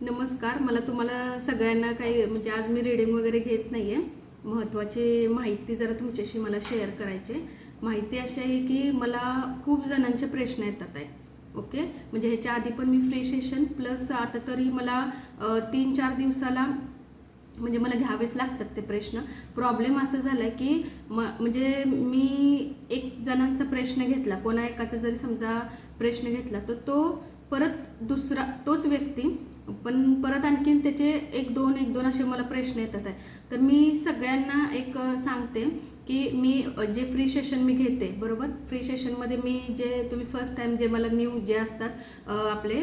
नमस्कार. मला तुम्हाला सगळ्यांना काही म्हणजे आज मी रिडिंग वगैरे घेत नाही आहे महत्त्वाची माहिती जरा तुमच्याशी मला शेअर करायची आहे. माहिती अशी आहे की मला खूप जणांचे प्रश्न येतात आहे. ओके म्हणजे ह्याच्या आधी पण मी फ्री सेशन प्लस आता तरी मला तीन चार दिवसाला म्हणजे मला घ्यावेच लागतात ते प्रश्न. प्रॉब्लेम असं झाला आहे की म म्हणजे मी एक जणांचा प्रश्न घेतला. कोणा एकाचा जरी समजा प्रश्न घेतला तर तो परत दुसरा तोच व्यक्ती पण परत आणखीन त्याचे एक दोन एक दोन असे मला प्रश्न येतात आहे. तर मी सगळ्यांना एक सांगते. की मी जे फ्री सेशन मी घेते बरोबर? फ्री सेशनमध्ये मी जे तुम्ही फर्स्ट टाइम जे मला न्यू जे असतात आपले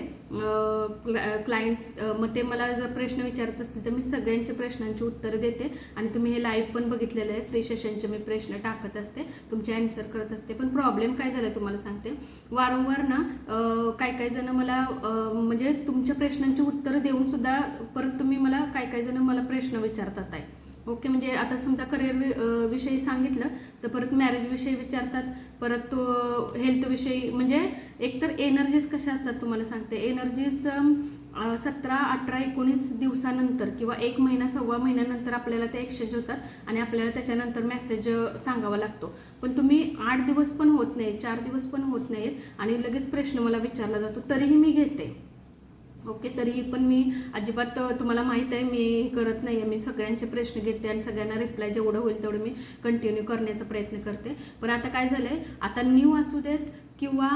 क्लायंट्स मग ते मला जर प्रश्न विचारत असतील तर मी सगळ्यांच्या प्रश्नांची उत्तरं देते आणि तुम्ही हे लाईव्ह पण बघितलेलं आहे. फ्री सेशनचे मी प्रश्न टाकत असते तुमचे आन्सर करत असते. पण प्रॉब्लेम काय झाला तुम्हाला सांगते? वारंवार ना काय काही काही जण मला म्हणजे तुमच्या प्रश्नांची उत्तरं देऊन सुद्धा परत तुम्ही मला काही काही जण मला प्रश्न विचारतात आहे ओके म्हणजे आता समजा करिअर विषयी सांगितलं तर परत मॅरेज विषयी विचारतात परत तो हेल्थ विषयी म्हणजे एकतर एनर्जीज कशा असतात तुम्हाला सांगते. एनर्जीज सतरा अठरा एकोणीस दिवसानंतर किंवा एक महिना सव्वा महिन्यानंतर आपल्याला ते एक्सचेंज होतात आणि आपल्याला त्याच्यानंतर मेसेज सांगावा लागतो. पण तुम्ही आठ दिवस पण होत नाही चार दिवस पण होत नाहीत आणि लगेच प्रश्न मला विचारला जातो तरीही मी घेते. ओके तरी पण मी अजिबात तुम्हाला माहीत आहे मी करत नाही आहे मी सगळ्यांचे प्रश्न घेते आणि सगळ्यांना रिप्लाय जेवढं होईल तेवढं मी कंटिन्यू करण्याचा प्रयत्न करते. पण आता काय झालं आहे आता न्यू असू देत किंवा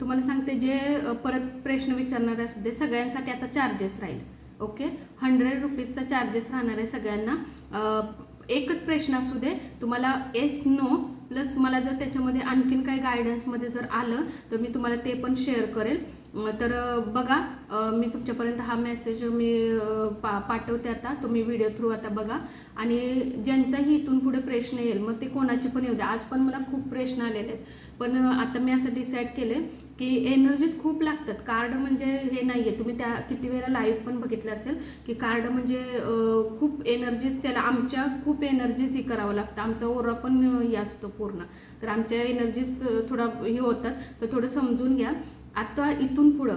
तुम्हाला सांगते जे परत प्रश्न विचारणारे असू दे सगळ्यांसाठी आता चार्जेस राहील. ओके? हंड्रेड रुपीजचा चार्जेस राहणार आहे सगळ्यांना. एकच प्रश्न असू दे तुम्हाला एस नो प्लस तुम्हाला जर त्याच्यामध्ये आणखीन काही गायडन्समध्ये जर आलं तर मी तुम्हाला ते पण शेअर करेल. तर बघा मी तुमच्यापर्यंत हा मेसेज मी पा पाठवते आता. तुम्ही व्हिडिओ थ्रू आता बघा. आणि ज्यांचाही इथून पुढे प्रश्न येईल मग ते कोणाचे पण येऊ द्या. आज पण मला खूप प्रश्न आलेले आहेत. पण आता मी असं डिसाईड केले की एनर्जीज खूप लागतात. कार्ड म्हणजे हे नाही आहे तुम्ही त्या किती वेळा लाईव्ह पण बघितलं असेल की कार्ड म्हणजे खूप एनर्जीज त्याला आमच्या खूप एनर्जीज हे करावं लागतं. आमचा ओरा पण हे असतो पूर्ण. तर आमच्या एनर्जीज थोडा हे होतात. तर थोडं समजून घ्या. आता इथून पुढं.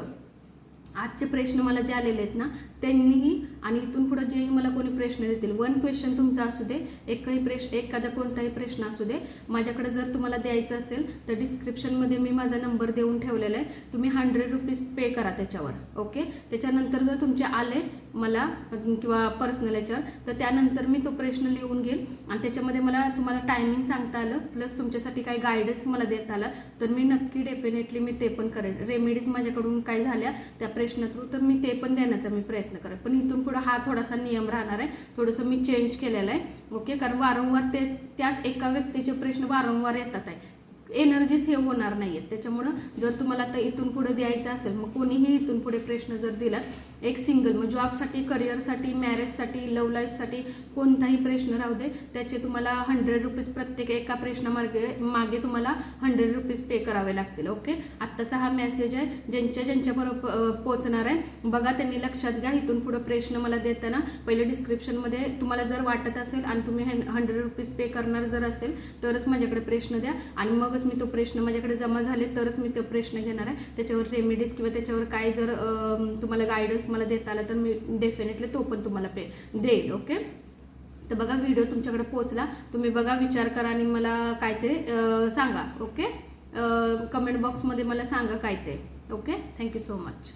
आजचे प्रश्न मला जे आलेले आहेत ना त्यांनीही आणि इथून पुढं जेही मला कोणी प्रश्न देतील वन क्वेश्चन तुमचा असू दे एकही प्रश्न एखादा कोणताही प्रश्न असू दे माझ्याकडे जर तुम्हाला द्यायचं असेल तर डिस्क्रिप्शनमध्ये मी माझा नंबर देऊन ठेवलेला आहे. तुम्ही हंड्रेड रुपीज पे करा त्याच्यावर ओके त्याच्यानंतर जर तुमचे आले मला किंवा पर्सनल याच्यावर. तर त्यानंतर मी तो प्रश्न लिहून घेईल. आणि त्याच्यामध्ये मला तुम्हाला टायमिंग सांगता आलं प्लस तुमच्यासाठी काही गायडन्स मला देता आलं तर मी नक्की डेफिनेटली मी ते पण करेन. रेमेडीज माझ्याकडून काय झाल्या त्या प्रश्न थ्रू तर मी ते पण देण्याचा मी प्रयत्न करेन. पण इथून पुढं हा थोडासा नियम राहणार आहे. थोडंसं मी चेंज केलेलं आहे. ओके कारण वारंवार तेच त्याच एका व्यक्तीचे प्रश्न वारंवार येतात आहे. एनर्जीच हे होणार नाही आहेत त्याच्यामुळं जर तुम्हाला आता इथून पुढे द्यायचं असेल मग कोणीही इथून पुढे प्रश्न जर दिला एक सिंगल मग जॉबसाठी करिअरसाठी मॅरेजसाठी लव लाईफसाठी कोणताही प्रश्न राहू दे त्याचे तुम्हाला हंड्रेड रुपीज प्रत्येक एका प्रश्नामार्गे मागे तुम्हाला हंड्रेड रुपीज पे करावे लागतील ओके आत्ताचा हा मेसेज आहे ज्यांच्या ज्यांच्याबरोबर पोचणार आहे बघा त्यांनी लक्षात घ्या इथून पुढं प्रश्न मला देताना पहिले डिस्क्रिप्शनमध्ये तुम्हाला जर वाटत असेल आणि तुम्ही हंड्रेड रुपीज पे करणार जर असेल तरच माझ्याकडे प्रश्न द्या आणि मगच मी तो प्रश्न माझ्याकडे जमा झाले तरच मी तो प्रश्न घेणार आहे. त्याच्यावर रेमेडीज किंवा त्याच्यावर काय जर तुम्हाला गायडन्स मला देता आला तर मी डेफिनेटली तो पण तुम्हाला पे देईल ओके तर बघा व्हिडिओ तुमच्याकडे पोहोचला. तुम्ही बघा विचार करा आणि मला काय ते सांगा ओके कमेंट बॉक्समध्ये मला सांगा काय ते ओके थँक्यू सो मच